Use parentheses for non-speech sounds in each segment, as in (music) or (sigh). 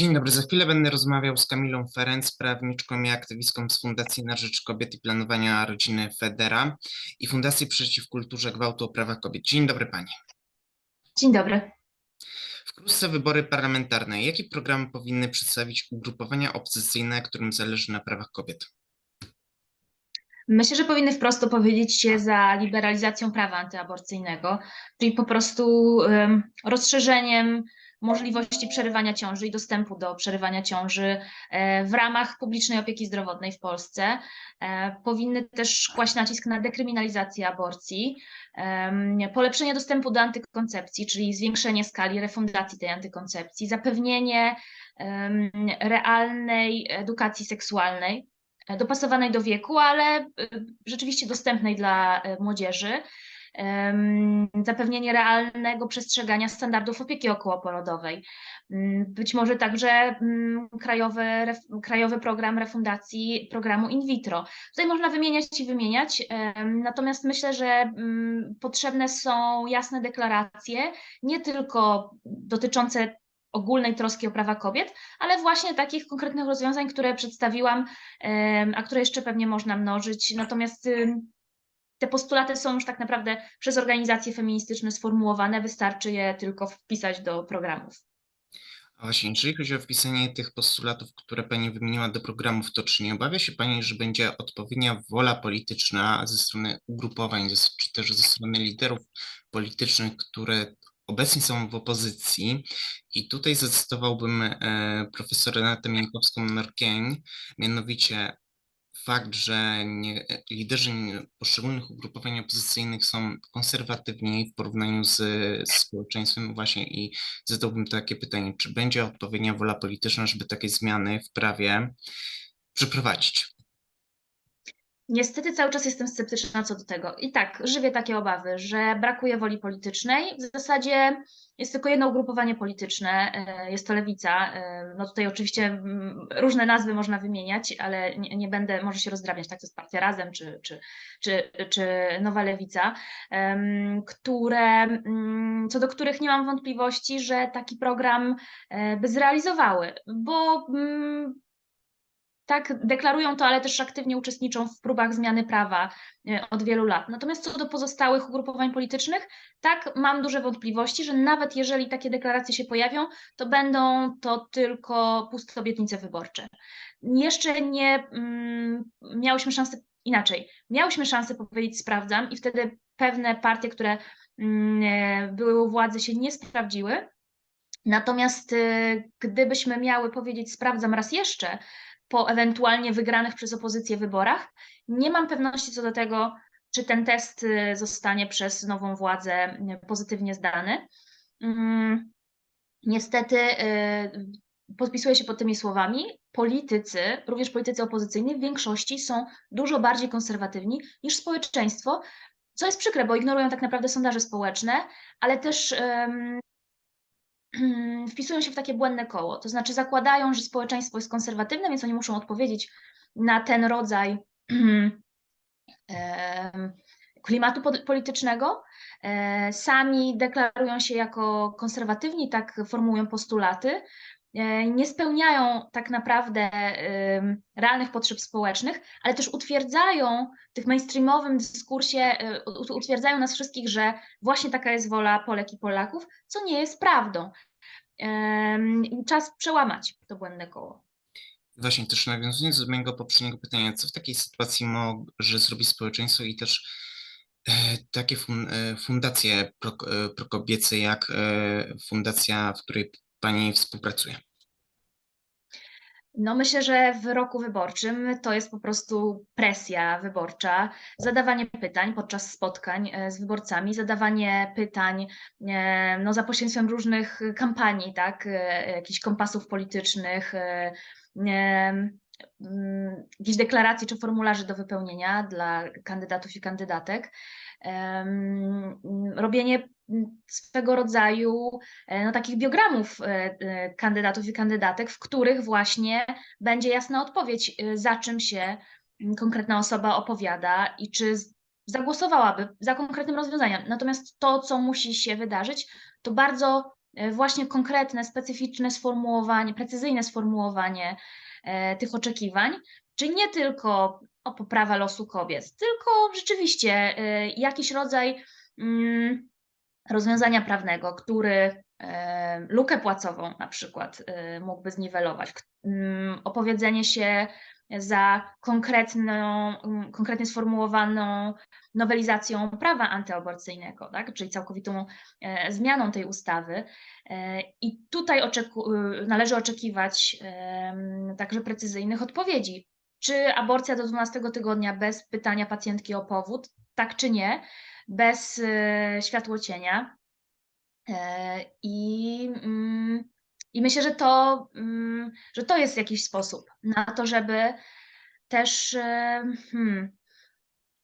Dzień dobry, za chwilę będę rozmawiał z Kamilą Ferenc, prawniczką i aktywistką z Fundacji na Rzecz Kobiet i Planowania Rodziny Federa i Fundacji Przeciw Kulturze Gwałtu o Prawach Kobiet. Dzień dobry Pani. Dzień dobry. Wkrótce wybory parlamentarne. Jakie programy powinny przedstawić ugrupowania opozycyjne, którym zależy na prawach kobiet? Myślę, że powinny wprost opowiedzieć się za liberalizacją prawa antyaborcyjnego, czyli po prostu um, rozszerzeniem możliwości przerywania ciąży i dostępu do przerywania ciąży e, w ramach publicznej opieki zdrowotnej w Polsce. E, powinny też kłaść nacisk na dekryminalizację aborcji, polepszenie dostępu do antykoncepcji, czyli zwiększenie skali refundacji tej antykoncepcji, zapewnienie realnej edukacji seksualnej, e, dopasowanej do wieku, ale rzeczywiście dostępnej dla młodzieży zapewnienie realnego przestrzegania standardów opieki okołoporodowej. Mm, być może także mm, krajowy, krajowy program refundacji programu in vitro. Tutaj można wymieniać i wymieniać, natomiast myślę, że mm, potrzebne są jasne deklaracje, nie tylko dotyczące ogólnej troski o prawa kobiet, ale właśnie takich konkretnych rozwiązań, które przedstawiłam, a które jeszcze pewnie można mnożyć. Natomiast te postulaty są już tak naprawdę przez organizacje feministyczne sformułowane, wystarczy je tylko wpisać do programów. A właśnie, jeżeli chodzi o wpisanie tych postulatów, które Pani wymieniła do programów, to czy nie obawia się Pani, że będzie odpowiednia wola polityczna ze strony ugrupowań, czy też ze strony liderów politycznych, które obecnie są w opozycji i tutaj zacytowałbym e, profesor Renatę Miękowską-Norkień, mianowicie fakt, że nie, liderzy poszczególnych ugrupowań opozycyjnych są konserwatywni w porównaniu z, z społeczeństwem właśnie i zadałbym takie pytanie, czy będzie odpowiednia wola polityczna, żeby takie zmiany w prawie przeprowadzić? Niestety cały czas jestem sceptyczna co do tego. I tak, żywię takie obawy, że brakuje woli politycznej. W zasadzie jest tylko jedno ugrupowanie polityczne, e, jest to lewica. E, no tutaj oczywiście mm, różne nazwy można wymieniać, ale nie, nie będę, może się rozdrabniać, tak, to jest partia Razem czy, czy, czy, czy Nowa Lewica, które, mm, co do których nie mam wątpliwości, że taki program e, by zrealizowały, bo mm, tak deklarują to, ale też aktywnie uczestniczą w próbach zmiany prawa e, od wielu lat. Natomiast co do pozostałych ugrupowań politycznych, tak mam duże wątpliwości, że nawet jeżeli takie deklaracje się pojawią, to będą to tylko puste obietnice wyborcze. Jeszcze nie mm, miałyśmy szansy inaczej. Miałyśmy szansę powiedzieć sprawdzam i wtedy pewne partie, które mm, e, były u władzy się nie sprawdziły. Natomiast e, gdybyśmy miały powiedzieć sprawdzam raz jeszcze, po ewentualnie wygranych przez opozycję wyborach. Nie mam pewności co do tego, czy ten test y, zostanie przez nową władzę y, pozytywnie zdany. Mm, niestety y, podpisuję się pod tymi słowami. Politycy, również politycy opozycyjni, w większości są dużo bardziej konserwatywni niż społeczeństwo, co jest przykre, bo ignorują tak naprawdę sondaże społeczne, ale też (clears throat) wpisują się w takie błędne koło. To znaczy zakładają, że społeczeństwo jest konserwatywne, więc oni muszą odpowiedzieć na ten rodzaj (clears throat) klimatu politycznego. E, sami deklarują się jako konserwatywni, tak formułują postulaty, nie spełniają tak naprawdę realnych potrzeb społecznych, ale też utwierdzają w tych mainstreamowym dyskursie, e, utwierdzają nas wszystkich, że właśnie taka jest wola Polek i Polaków, co nie jest prawdą. Czas przełamać to błędne koło. Właśnie też nawiązując do mojego poprzedniego pytania, co w takiej sytuacji może zrobić społeczeństwo i też e, takie fundacje prokobiece jak fundacja, w której Pani współpracuje? No myślę, że w roku wyborczym to jest po prostu presja wyborcza, zadawanie pytań podczas spotkań e, z wyborcami, zadawanie pytań e, no, za pośrednictwem różnych kampanii, tak, e, jakichś kompasów politycznych, mm, jakichś deklaracji czy formularzy do wypełnienia dla kandydatów i kandydatek robienie swego rodzaju e, no, takich biogramów e, e, kandydatów i kandydatek, w których właśnie będzie jasna odpowiedź, za czym się konkretna osoba opowiada i czy zagłosowałaby za konkretnym rozwiązaniem. Natomiast to, co musi się wydarzyć, to bardzo właśnie konkretne, specyficzne sformułowanie, precyzyjne sformułowanie tych oczekiwań, czyli nie tylko o poprawę losu kobiet, tylko rzeczywiście e, jakiś rodzaj mm, rozwiązania prawnego, który e, lukę płacową na przykład e, mógłby zniwelować, mm, opowiedzenie się za konkretną, mm, konkretnie sformułowaną nowelizacją prawa antyaborcyjnego, tak? czyli całkowitą e, zmianą tej ustawy. E, I tutaj oczeku, y, należy oczekiwać także precyzyjnych odpowiedzi. Czy aborcja do 12 tygodnia bez pytania pacjentki o powód, tak czy nie, bez e, światłocienia. E, I, mm, I myślę, że to, mm, że to jest jakiś sposób na to, żeby też e, hmm,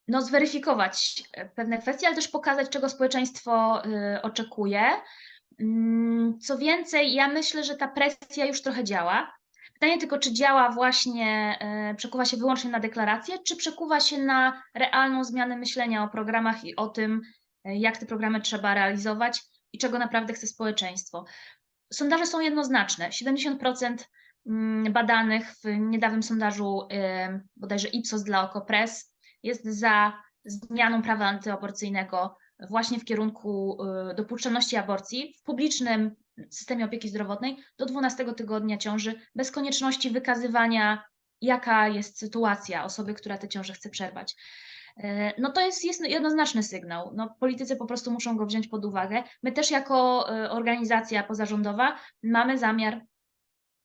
no, zweryfikować pewne kwestie, ale też pokazać, czego społeczeństwo y, oczekuje. Mm, Co więcej, ja myślę, że ta presja już trochę działa. Pytanie tylko, czy działa właśnie, e, przekuwa się wyłącznie na deklaracje, czy przekuwa się na realną zmianę myślenia o programach i o tym, e, jak te programy trzeba realizować i czego naprawdę chce społeczeństwo. Sondaże są jednoznaczne. 70% mm, badanych w niedawnym sondażu e, bodajże Ipsos dla Okopres jest za zmianą prawa antyaborcyjnego właśnie w kierunku y, dopuszczalności aborcji w publicznym systemie opieki zdrowotnej do 12 tygodnia ciąży bez konieczności wykazywania, jaka jest sytuacja osoby, która tę ciążę chce przerwać. Y, No to jest, jest jednoznaczny sygnał. No, politycy po prostu muszą go wziąć pod uwagę. My też jako y, organizacja pozarządowa mamy zamiar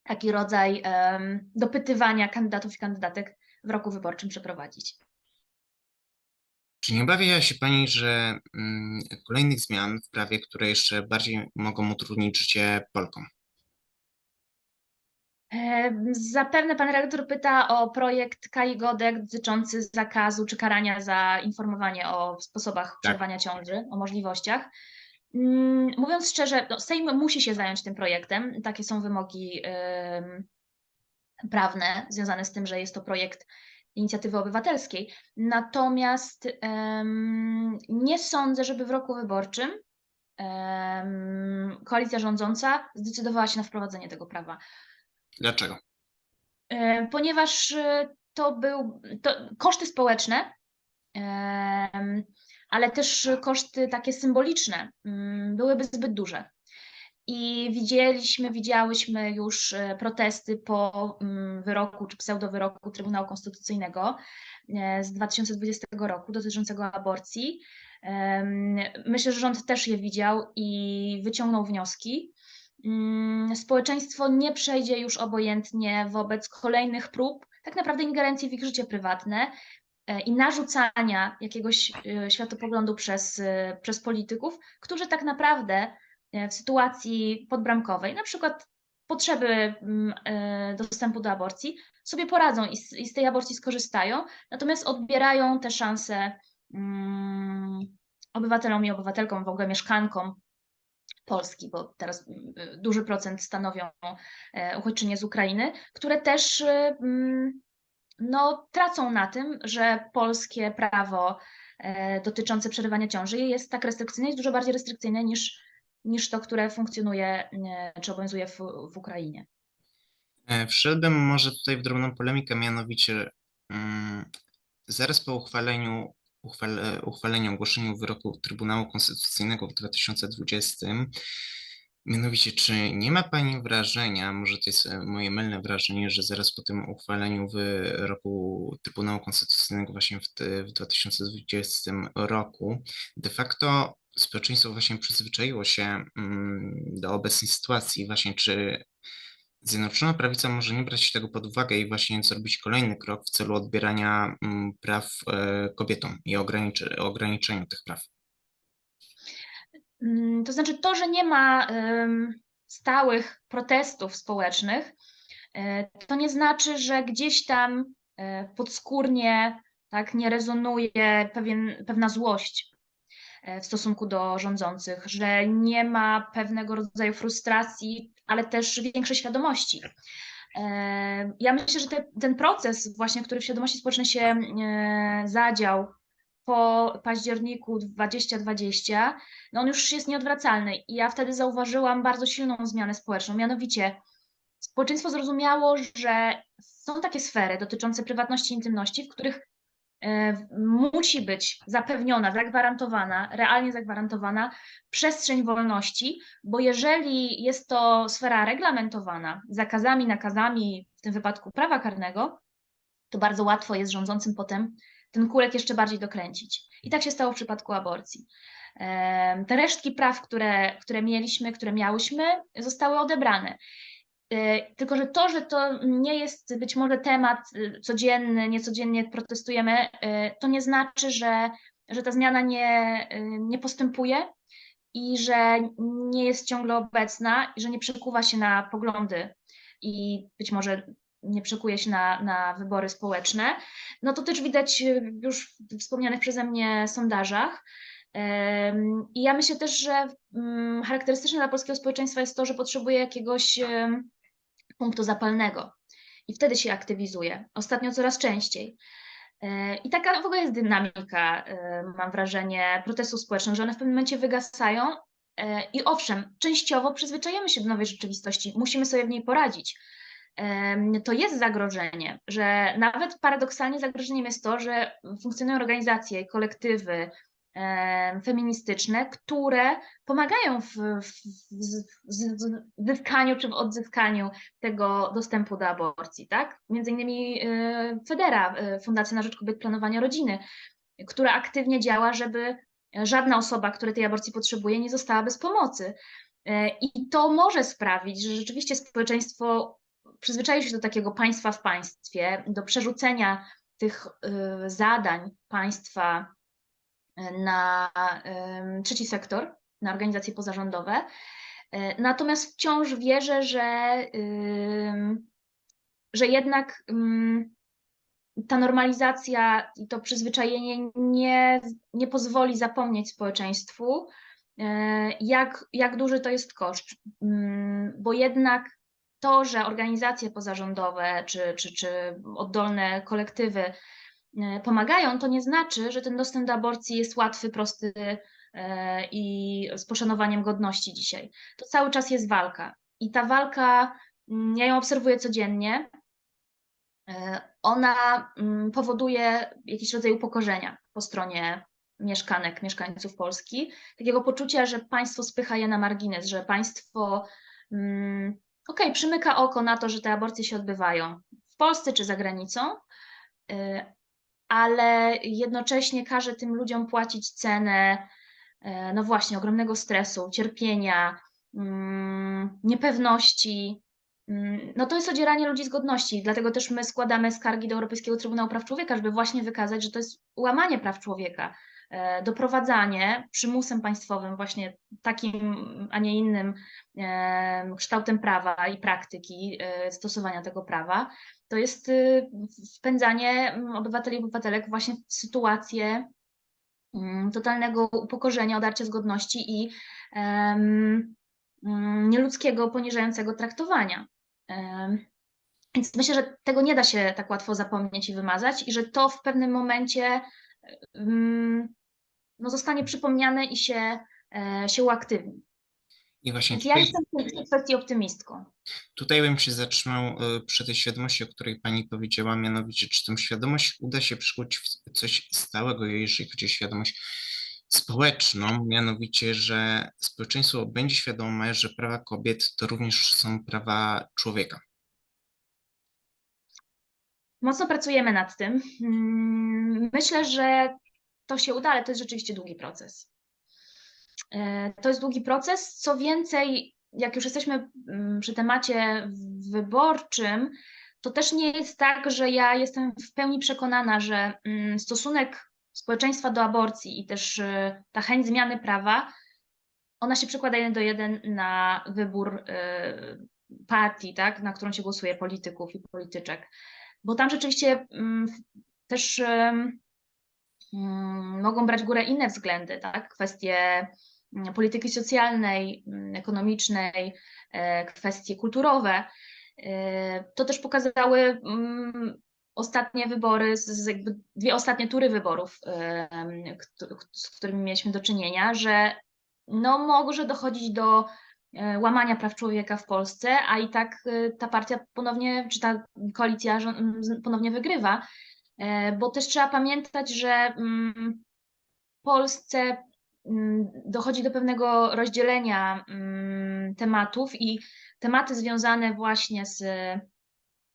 taki rodzaj em, dopytywania kandydatów i kandydatek w roku wyborczym przeprowadzić. Czy nie obawia się Pani, że mm, kolejnych zmian w prawie, które jeszcze bardziej mogą utrudnić życie Polkom? Zapewne pan redaktor pyta o projekt Kai Godek dotyczący zakazu czy karania za informowanie o sposobach przerwania ciąży, o możliwościach. Mm, Mówiąc szczerze, no, Sejm musi się zająć tym projektem. Takie są wymogi em, prawne związane z tym, że jest to projekt inicjatywy obywatelskiej. Natomiast em, nie sądzę, żeby w roku wyborczym em, koalicja rządząca zdecydowała się na wprowadzenie tego prawa. Dlaczego? E, ponieważ e, to był to koszty społeczne, ale też koszty takie symboliczne mm, byłyby zbyt duże. I widzieliśmy, widziałyśmy już e, protesty po mm, wyroku czy pseudowyroku Trybunału Konstytucyjnego e, z 2020 roku dotyczącego aborcji. Myślę, że rząd też je widział i wyciągnął wnioski. Mm, Społeczeństwo nie przejdzie już obojętnie wobec kolejnych prób tak naprawdę ingerencji w ich życie prywatne e, i narzucania jakiegoś światopoglądu przez, przez polityków, którzy tak naprawdę w sytuacji podbramkowej, na przykład potrzeby mm, e, dostępu do aborcji, sobie poradzą i z, i z tej aborcji skorzystają, natomiast odbierają te szanse mm, obywatelom i obywatelkom, w ogóle mieszkankom Polski, bo teraz y, duży procent stanowią e, uchodźczynie z Ukrainy, które też mm, no, tracą na tym, że polskie prawo e, dotyczące przerywania ciąży jest tak restrykcyjne, jest dużo bardziej restrykcyjne niż, niż to, które funkcjonuje e, czy obowiązuje w, w Ukrainie. E, Wszedłbym może tutaj w drobną polemikę, mianowicie mm, zaraz po uchwaleniu, uchwale, uchwaleniu, ogłoszeniu wyroku Trybunału Konstytucyjnego w 2020, mianowicie czy nie ma Pani wrażenia, może to jest e, moje mylne wrażenie, że zaraz po tym uchwaleniu wyroku Trybunału Konstytucyjnego właśnie w, w 2020 roku, de facto społeczeństwo właśnie przyzwyczaiło się mm, do obecnej sytuacji, właśnie czy Zjednoczona Prawica może nie brać tego pod uwagę i właśnie zrobić kolejny krok w celu odbierania mm, praw e, kobietom i ograniczy, ograniczeniu tych praw. Mm, To znaczy to, że nie ma stałych protestów społecznych, e, to nie znaczy, że gdzieś tam e, podskórnie tak nie rezonuje pewien, pewna złość w stosunku do rządzących, że nie ma pewnego rodzaju frustracji, ale też większej świadomości. E, Ja myślę, że te, ten proces właśnie, który w świadomości społecznej się e, zadział po październiku 2020, no on już jest nieodwracalny. I ja wtedy zauważyłam bardzo silną zmianę społeczną. Mianowicie, społeczeństwo zrozumiało, że są takie sfery dotyczące prywatności i intymności, w których e, musi być zapewniona, zagwarantowana, realnie zagwarantowana przestrzeń wolności, bo jeżeli jest to sfera reglamentowana zakazami, nakazami, w tym wypadku prawa karnego, to bardzo łatwo jest rządzącym potem ten kulek jeszcze bardziej dokręcić. I tak się stało w przypadku aborcji. Em, Te resztki praw, które, które mieliśmy, które miałyśmy, zostały odebrane. E, Tylko, że to, że to nie jest być może temat y, codzienny, niecodziennie protestujemy, e, to nie znaczy, że, że ta zmiana nie, y, nie postępuje i że nie jest ciągle obecna i że nie przekuwa się na poglądy i być może nie przekuje się na, na wybory społeczne. No to też widać y, już w wspomnianych przeze mnie sondażach. I ja myślę też, że mm, charakterystyczne dla polskiego społeczeństwa jest to, że potrzebuje jakiegoś punktu zapalnego i wtedy się aktywizuje. Ostatnio coraz częściej. E, I taka w ogóle jest dynamika, e, mam wrażenie, protestów społecznych, że one w pewnym momencie wygasają. E, I owszem, częściowo przyzwyczajamy się do nowej rzeczywistości, musimy sobie w niej poradzić. To jest zagrożenie, że nawet paradoksalnie zagrożeniem jest to, że funkcjonują organizacje, kolektywy feministyczne, które pomagają w, zyskaniu czy w odzyskaniu tego dostępu do aborcji, tak? Między innymi y, Federa, y, Fundacja na Rzecz Kobiet Planowania Rodziny, która aktywnie działa, żeby żadna osoba, która tej aborcji potrzebuje, nie została bez pomocy. E, I to może sprawić, że rzeczywiście społeczeństwo przyzwyczai się do takiego państwa w państwie, do przerzucenia tych y, zadań państwa na trzeci sektor, na organizacje pozarządowe. E, Natomiast wciąż wierzę, że, że jednak ym, ta normalizacja i to przyzwyczajenie nie, nie pozwoli zapomnieć społeczeństwu, e, jak, jak duży to jest koszt. Mm, Bo jednak to, że organizacje pozarządowe czy, czy, czy oddolne kolektywy pomagają, to nie znaczy, że ten dostęp do aborcji jest łatwy, prosty e, i z poszanowaniem godności dzisiaj. To cały czas jest walka. I ta walka, mm, ja ją obserwuję codziennie, e, ona mm, powoduje jakiś rodzaj upokorzenia po stronie mieszkanek, mieszkańców Polski, takiego poczucia, że państwo spycha je na margines, że państwo mm, okej, przymyka oko na to, że te aborcje się odbywają w Polsce czy za granicą, ale jednocześnie każe tym ludziom płacić cenę, y, no właśnie, ogromnego stresu, cierpienia, mm, niepewności. Mm, No to jest odzieranie ludzi z godności, dlatego też my składamy skargi do Europejskiego Trybunału Praw Człowieka, żeby właśnie wykazać, że to jest łamanie praw człowieka, e, doprowadzanie przymusem państwowym, właśnie takim, a nie innym em, kształtem prawa i praktyki e, stosowania tego prawa, to jest y, wpędzanie mm, obywateli i obywatelek właśnie w sytuację mm, totalnego upokorzenia, odarcia z godności i mm, nieludzkiego, poniżającego traktowania. Em, Więc myślę, że tego nie da się tak łatwo zapomnieć i wymazać, i że to w pewnym momencie mm, no, zostanie przypomniane i się, e, się uaktywni. I właśnie ja tutaj, jestem w tej kwestii optymistką. tutaj bym się zatrzymał y, przy tej świadomości, o której Pani powiedziała, mianowicie, czy tę świadomość uda się przykuć w coś stałego, jeżeli chodzi o świadomość społeczną, mianowicie, że społeczeństwo będzie świadome, że prawa kobiet to również są prawa człowieka. Mocno pracujemy nad tym. Mm, Myślę, że to się uda, ale to jest rzeczywiście długi proces. E, To jest długi proces. Co więcej, jak już jesteśmy mm, przy temacie wyborczym, to też nie jest tak, że ja jestem w pełni przekonana, że mm, stosunek społeczeństwa do aborcji i też e, ta chęć zmiany prawa, ona się przekłada jeden do jeden na wybór e, partii, tak, na którą się głosuje, polityków i polityczek. Bo tam rzeczywiście mm, też mm, mogą brać górę inne względy, tak? Kwestie polityki socjalnej, mm, ekonomicznej, e, kwestie kulturowe. E, To też pokazały mm, ostatnie wybory, dwie ostatnie tury wyborów, któ- z którymi mieliśmy do czynienia, że no może dochodzić do e, łamania praw człowieka w Polsce, a i tak e, ta partia ponownie, czy ta koalicja ponownie wygrywa, E, bo też trzeba pamiętać, że mm, w Polsce dochodzi do pewnego rozdzielenia mm, tematów i tematy związane właśnie z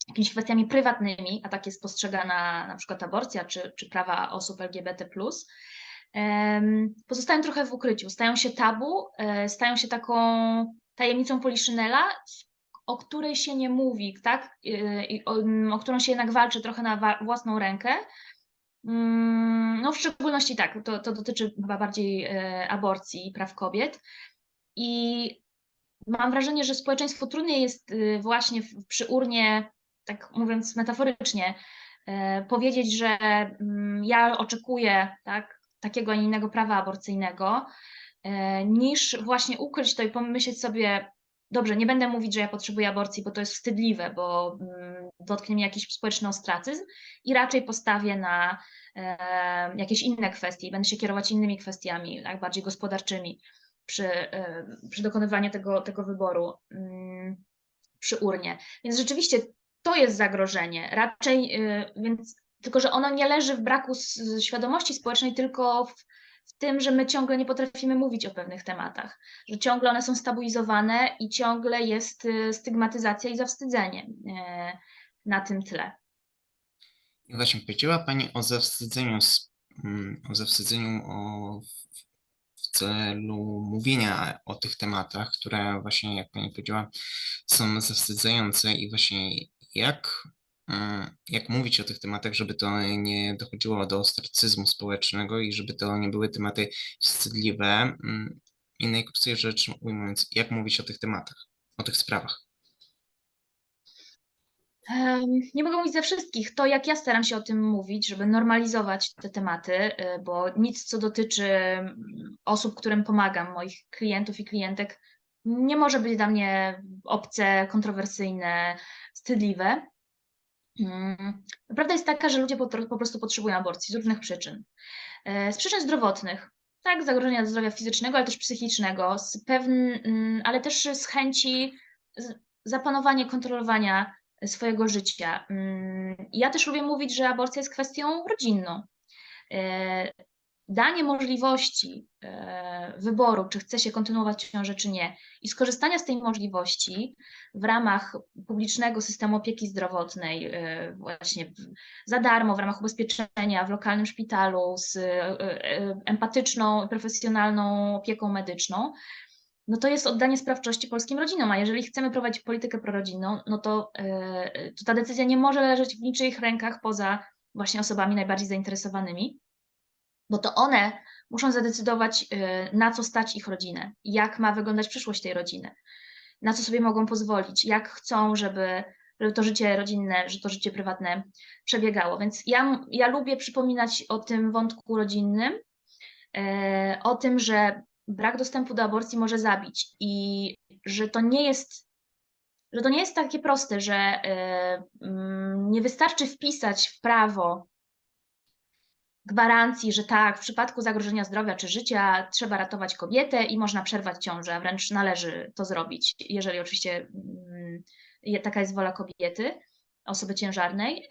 jakimiś kwestiami prywatnymi, a tak jest postrzegana na przykład aborcja czy, czy prawa osób LGBT, pozostają trochę w ukryciu, stają się tabu, e, stają się taką tajemnicą Poliszynela, o której się nie mówi, tak? E, O, o którą się jednak walczy trochę na własną rękę. Mm, No w szczególności tak, to, to dotyczy chyba bardziej e, aborcji i praw kobiet. I mam wrażenie, że społeczeństwu trudniej jest y, właśnie przy urnie, tak mówiąc metaforycznie, e, powiedzieć, że mm, ja oczekuję tak, takiego, a innego prawa aborcyjnego, e, niż właśnie ukryć to i pomyśleć sobie, dobrze, nie będę mówić, że ja potrzebuję aborcji, bo to jest wstydliwe, bo mm, dotknie mnie jakiś społeczny ostracyzm i raczej postawię na e, jakieś inne kwestie i będę się kierować innymi kwestiami, tak, bardziej gospodarczymi przy, e, przy dokonywaniu tego, tego wyboru mm, przy urnie. Więc rzeczywiście to jest zagrożenie. Raczej, e, więc tylko, że ono nie leży w braku świadomości społecznej, tylko w, w tym, że my ciągle nie potrafimy mówić o pewnych tematach, że ciągle one są stabilizowane i ciągle jest e, stygmatyzacja i zawstydzenie e, na tym tle. Właśnie powiedziała Pani o zawstydzeniu, mm, o zawstydzeniu o, w celu mówienia o tych tematach, które właśnie, jak Pani powiedziała, są zawstydzające i właśnie jak, jak mówić o tych tematach, żeby to nie dochodziło do ostracyzmu społecznego i żeby to nie były tematy wstydliwe. mm, I najkrócej rzecz ujmując, jak mówić o tych tematach, o tych sprawach. Nie mogę mówić za wszystkich. To, jak ja staram się o tym mówić, żeby normalizować te tematy, y, bo nic, co dotyczy mm, osób, którym pomagam, moich klientów i klientek, nie może być dla mnie obce, kontrowersyjne, wstydliwe. Mm, Prawda jest taka, że ludzie po, prostu potrzebują aborcji z różnych przyczyn. E, Z przyczyn zdrowotnych, tak, zagrożenia zdrowia fizycznego, ale też psychicznego, z pewn, mm, ale też z chęci zapanowania, kontrolowania swojego życia. Mm, Ja też lubię mówić, że aborcja jest kwestią rodzinną. Danie możliwości e, wyboru, czy chce się kontynuować ciążę, czy nie, i skorzystania z tej możliwości w ramach publicznego systemu opieki zdrowotnej, e, właśnie za darmo, w ramach ubezpieczenia w lokalnym szpitalu, z e, empatyczną, profesjonalną opieką medyczną, no to jest oddanie sprawczości polskim rodzinom. A jeżeli chcemy prowadzić politykę prorodzinną, no to, to ta decyzja nie może leżeć w niczyich rękach poza właśnie osobami najbardziej zainteresowanymi, bo to one muszą zadecydować, e, na co stać ich rodzinę, jak ma wyglądać przyszłość tej rodziny, na co sobie mogą pozwolić, jak chcą, żeby, to życie rodzinne, że to życie prywatne przebiegało. Więc ja, ja lubię przypominać o tym wątku rodzinnym, e, o tym, że brak dostępu do aborcji może zabić i że to nie jest, że to nie jest takie proste, że e, mm, nie wystarczy wpisać w prawo gwarancji, że tak, w przypadku zagrożenia zdrowia czy życia trzeba ratować kobietę i można przerwać ciążę, wręcz należy to zrobić, jeżeli oczywiście mm, taka jest wola kobiety, osoby ciężarnej.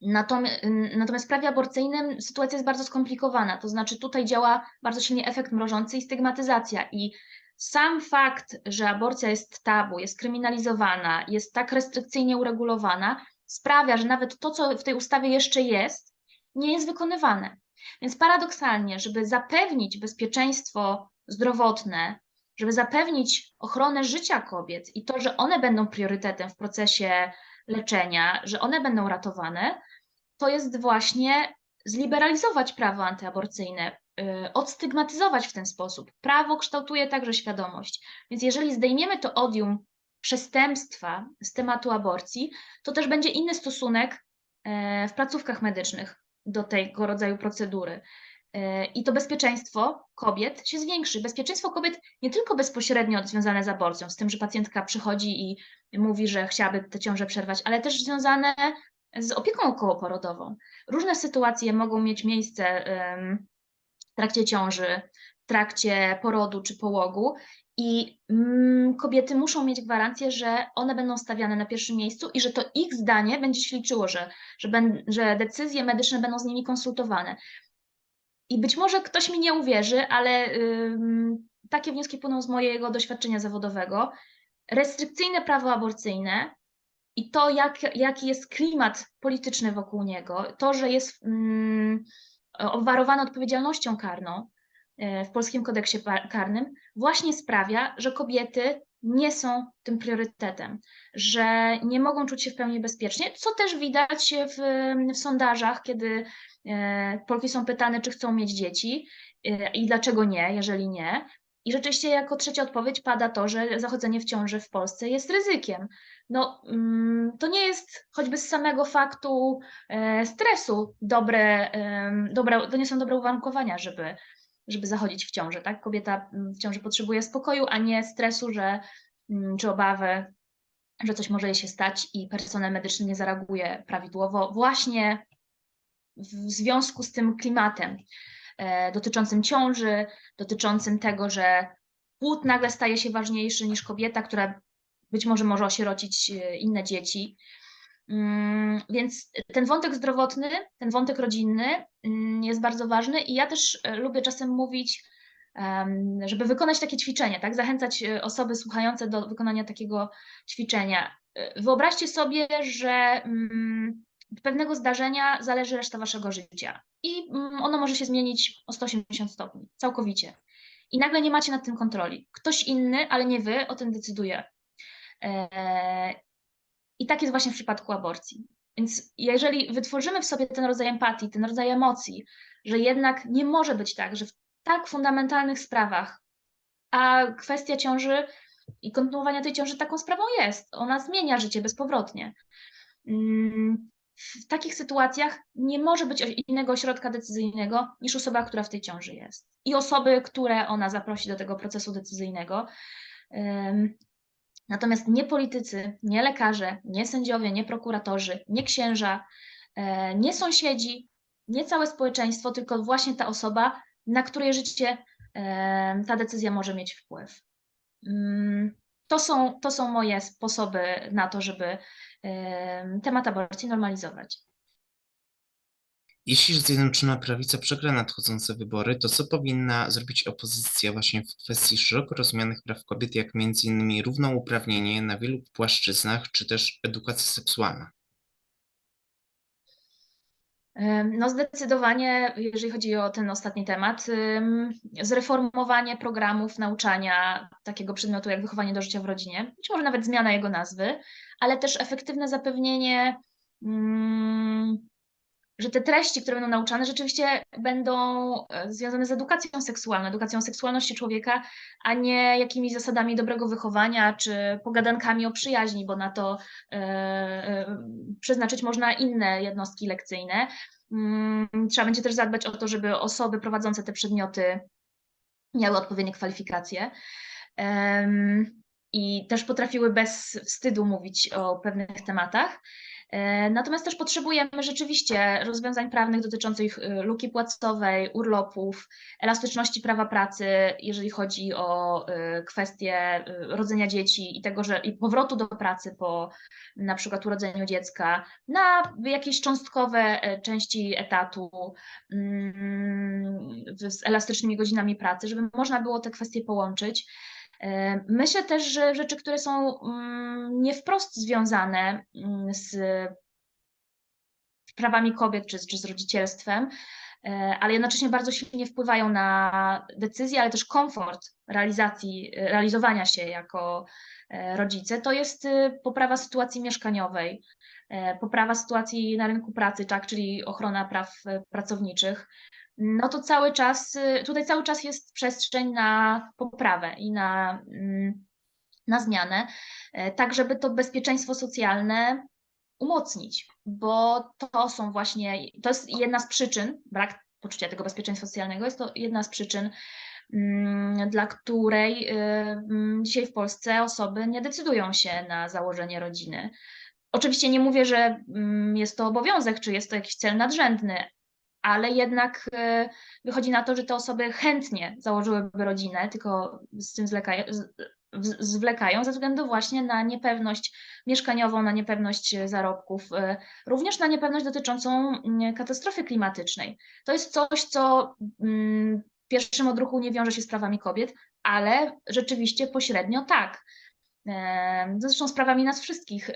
Natomiast, natomiast w prawie aborcyjnym sytuacja jest bardzo skomplikowana, to znaczy tutaj działa bardzo silnie efekt mrożący i stygmatyzacja i sam fakt, że aborcja jest tabu, jest kryminalizowana, jest tak restrykcyjnie uregulowana, sprawia, że nawet to, co w tej ustawie jeszcze jest, nie jest wykonywane. Więc paradoksalnie, żeby zapewnić bezpieczeństwo zdrowotne, żeby zapewnić ochronę życia kobiet i to, że one będą priorytetem w procesie leczenia, że one będą ratowane, to jest właśnie zliberalizować prawo antyaborcyjne, y, odstygmatyzować w ten sposób. Prawo kształtuje także świadomość. Więc jeżeli zdejmiemy to odium przestępstwa z tematu aborcji, to też będzie inny stosunek e, w placówkach medycznych do tego rodzaju procedury. E, I to bezpieczeństwo kobiet się zwiększy. Bezpieczeństwo kobiet nie tylko bezpośrednio związane z aborcją, z tym, że pacjentka przychodzi i mówi, że chciałaby tę ciążę przerwać, ale też związane z opieką okołoporodową. Różne sytuacje mogą mieć miejsce w trakcie ciąży, w trakcie porodu czy połogu i mm, kobiety muszą mieć gwarancję, że one będą stawiane na pierwszym miejscu i że to ich zdanie będzie się liczyło, że, że, ben, że decyzje medyczne będą z nimi konsultowane. I być może ktoś mi nie uwierzy, ale takie wnioski płyną z mojego doświadczenia zawodowego. Restrykcyjne prawo aborcyjne i to, jak, jaki jest klimat polityczny wokół niego, to, że jest obwarowane odpowiedzialnością karną w polskim kodeksie karnym, właśnie sprawia, że kobiety nie są tym priorytetem, że nie mogą czuć się w pełni bezpiecznie, co też widać w, w sondażach, kiedy e, Polki są pytane, czy chcą mieć dzieci e, i dlaczego nie, jeżeli nie. I rzeczywiście jako trzecia odpowiedź pada to, że zachodzenie w ciąży w Polsce jest ryzykiem. No, mm, to nie jest choćby z samego faktu e, stresu dobre, dobre, to nie są dobre uwarunkowania, żeby, żeby zachodzić w ciąży, tak? Kobieta mm, w ciąży potrzebuje spokoju, a nie stresu, że, mm, czy obawy, że coś może jej się stać i personel medyczny nie zareaguje prawidłowo właśnie w związku z tym klimatem e, dotyczącym ciąży, dotyczącym tego, że płód nagle staje się ważniejszy niż kobieta, która być może może osierocić e, inne dzieci. Mm, Więc ten wątek zdrowotny, ten wątek rodzinny mm, jest bardzo ważny i ja też e, lubię czasem mówić, żeby wykonać takie ćwiczenie, tak? Zachęcać e, osoby słuchające do wykonania takiego ćwiczenia. E, Wyobraźcie sobie, że mm, od pewnego zdarzenia zależy reszta waszego życia i mm, ono może się zmienić o 180 stopni, całkowicie. I nagle nie macie nad tym kontroli. Ktoś inny, ale nie wy, o tym decyduje. I tak jest właśnie w przypadku aborcji. Więc jeżeli wytworzymy w sobie ten rodzaj empatii, ten rodzaj emocji, że jednak nie może być tak, że w tak fundamentalnych sprawach, a kwestia ciąży i kontynuowania tej ciąży taką sprawą jest, ona zmienia życie bezpowrotnie. Mm, W takich sytuacjach nie może być innego ośrodka decyzyjnego niż osoba, która w tej ciąży jest. I osoby, które ona zaprosi do tego procesu decyzyjnego. Natomiast nie politycy, nie lekarze, nie sędziowie, nie prokuratorzy, nie księża, e, nie sąsiedzi, nie całe społeczeństwo, tylko właśnie ta osoba, na której życie e, ta decyzja może mieć wpływ. Mm, To są, to są moje sposoby na to, żeby e, temat aborcji normalizować. Jeśli Zjednoczona Prawica przegra nadchodzące wybory, to co powinna zrobić opozycja właśnie w kwestii szeroko rozumianych praw kobiet, jak innymi równouprawnienie na wielu płaszczyznach, czy też edukacja seksualna? No zdecydowanie, jeżeli chodzi o ten ostatni temat, zreformowanie programów nauczania takiego przedmiotu jak wychowanie do życia w rodzinie, być może nawet zmiana jego nazwy, ale też efektywne zapewnienie, ym, że te treści, które będą nauczane, rzeczywiście będą e, związane z edukacją seksualną, edukacją seksualności człowieka, a nie jakimiś zasadami dobrego wychowania czy pogadankami o przyjaźni, bo na to e, e, przeznaczyć można inne jednostki lekcyjne. Mm, Trzeba będzie też zadbać o to, żeby osoby prowadzące te przedmioty miały odpowiednie kwalifikacje i też potrafiły bez wstydu mówić o pewnych tematach. E, Natomiast też potrzebujemy rzeczywiście rozwiązań prawnych dotyczących y, luki płacowej, urlopów, elastyczności prawa pracy, jeżeli chodzi o y, kwestie rodzenia dzieci i tego, że i powrotu do pracy po na przykład urodzeniu dziecka, na jakieś cząstkowe e, części etatu mm, z elastycznymi godzinami pracy, żeby można było te kwestie połączyć. Myślę też, że rzeczy, które są mm, nie wprost związane mm, z prawami kobiet czy, czy z rodzicielstwem, e, ale jednocześnie bardzo silnie wpływają na decyzje, ale też komfort realizacji, realizowania się jako e, rodzice, to jest y, poprawa sytuacji mieszkaniowej, e, poprawa sytuacji na rynku pracy, tak, czyli ochrona praw pracowniczych no to cały czas, y, tutaj cały czas jest przestrzeń na poprawę i na, mm, na zmianę, e, tak żeby to bezpieczeństwo socjalne umocnić, bo to są właśnie, to jest jedna z przyczyn, brak poczucia tego bezpieczeństwa socjalnego, jest to jedna z przyczyn, mm, dla której y, mm, dzisiaj w Polsce osoby nie decydują się na założenie rodziny. Oczywiście nie mówię, że jest to obowiązek, czy jest to jakiś cel nadrzędny, ale jednak e, wychodzi na to, że te osoby chętnie założyłyby rodzinę, tylko z tym zwlekają, zwlekają ze względu właśnie na niepewność mieszkaniową, na niepewność zarobków, e, również na niepewność dotyczącą mm, katastrofy klimatycznej. To jest coś, co mm, w pierwszym odruchu nie wiąże się z prawami kobiet, ale rzeczywiście pośrednio tak. Zresztą sprawami nas wszystkich.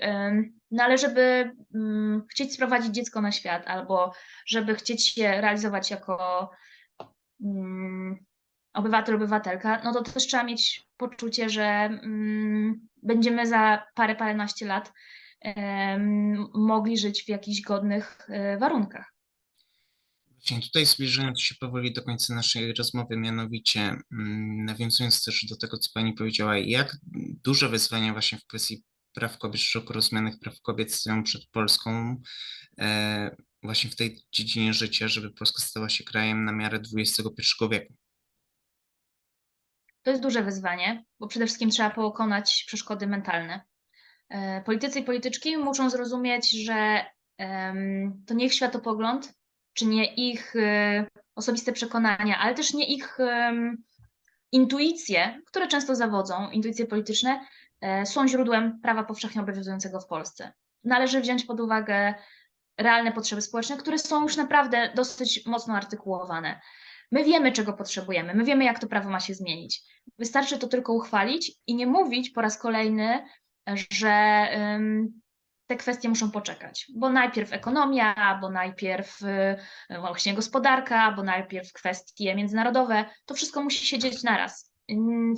No ale żeby mm, chcieć sprowadzić dziecko na świat, albo żeby chcieć się realizować jako mm, obywatel, obywatelka, no to też trzeba mieć poczucie, że mm, będziemy za parę, paręnaście lat mogli żyć w jakichś godnych e, warunkach. Właśnie tutaj zbliżając się powoli do końca naszej rozmowy, mianowicie mm, nawiązując też do tego, co Pani powiedziała, jak duże wyzwania właśnie w kwestii praw kobiet, szeroko rozumianych praw kobiet stoją przed Polską e, właśnie w tej dziedzinie życia, żeby Polska stała się krajem na miarę XXI wieku. To jest duże wyzwanie, bo przede wszystkim trzeba pokonać przeszkody mentalne. E, Politycy i polityczki muszą zrozumieć, że to nie ich światopogląd, czy nie ich e, osobiste przekonania, ale też nie ich intuicje, które często zawodzą, intuicje polityczne, e, są źródłem prawa powszechnie obowiązującego w Polsce. Należy wziąć pod uwagę realne potrzeby społeczne, które są już naprawdę dosyć mocno artykułowane. My wiemy, czego potrzebujemy, my wiemy, jak to prawo ma się zmienić. Wystarczy to tylko uchwalić i nie mówić po raz kolejny, że te kwestie muszą poczekać, bo najpierw ekonomia, bo najpierw y, właśnie gospodarka, bo najpierw kwestie międzynarodowe, to wszystko musi się dzieć naraz. Ym,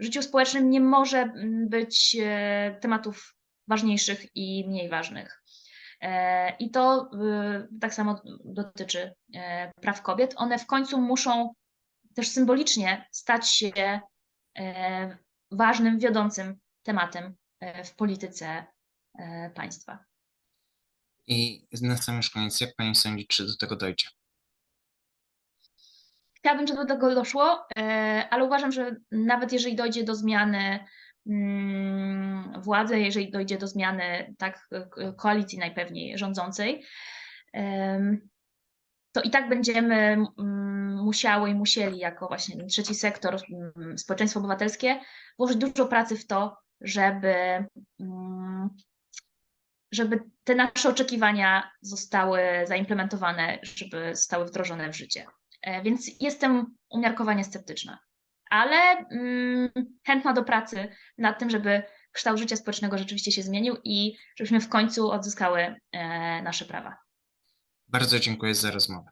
W życiu społecznym nie może mm, być e, tematów ważniejszych i mniej ważnych. E, I to y, tak samo dotyczy praw kobiet. One w końcu muszą też symbolicznie stać się e, ważnym, wiodącym tematem e, w polityce państwa. I na sam już koniec, jak Pani sądzi, czy do tego dojdzie? Chciałabym, żeby do tego doszło, e, ale uważam, że nawet jeżeli dojdzie do zmiany mm, władzy, jeżeli dojdzie do zmiany tak ko- koalicji najpewniej rządzącej, to i tak będziemy musiały i musieli, jako właśnie trzeci sektor, mm, społeczeństwo obywatelskie, włożyć dużo pracy w to, żeby, mm, żeby te nasze oczekiwania zostały zaimplementowane, żeby zostały wdrożone w życie. E, Więc jestem umiarkowanie sceptyczna, ale mm, chętna do pracy nad tym, żeby kształt życia społecznego rzeczywiście się zmienił i żebyśmy w końcu odzyskały e, nasze prawa. Bardzo dziękuję za rozmowę.